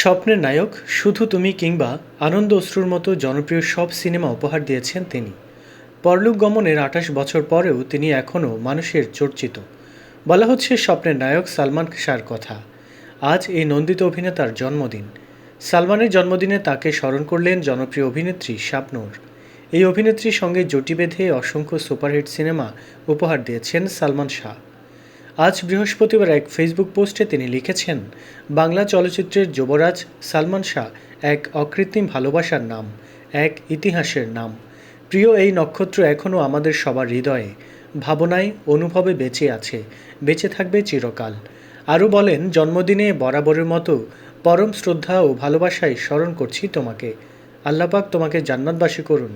স্বপ্নের নায়ক, শুধু তুমি কিংবা আনন্দ অশ্রুর মতো জনপ্রিয় সব সিনেমা উপহার দিয়েছেন তিনি। পরলোক গমনের আঠাশ বছর পরেও তিনি এখনও মানুষের চর্চিত। বলা হচ্ছে স্বপ্নের নায়ক সালমান শাহর কথা। আজ এই নন্দিত অভিনেতার জন্মদিন। সালমানের জন্মদিনে তাকে স্মরণ করলেন জনপ্রিয় অভিনেত্রী শাবনূর। এই অভিনেত্রীর সঙ্গে জুটি বেঁধে অসংখ্য সুপারহিট সিনেমা উপহার দিয়েছেন সালমান শাহ। আজ বৃহস্পতিবার এক ফেসবুক পোস্টে তিনি লিখেছেন, বাংলা চলচ্চিত্রের যুবরাজ সালমান শাহ এক অকৃত্রিম ভালোবাসার নাম, এক ইতিহাসের নাম। প্রিয় এই নক্ষত্র এখনও আমাদের সবার হৃদয়ে, ভাবনায় অনুভবে বেঁচে আছে, বেঁচে থাকবে চিরকাল। আরও বলেন, জন্মদিনে বরাবরের মতো পরম শ্রদ্ধা ও ভালোবাসায় স্মরণ করছি তোমাকে। আল্লাপাক তোমাকে জান্নাতবাসী করুন।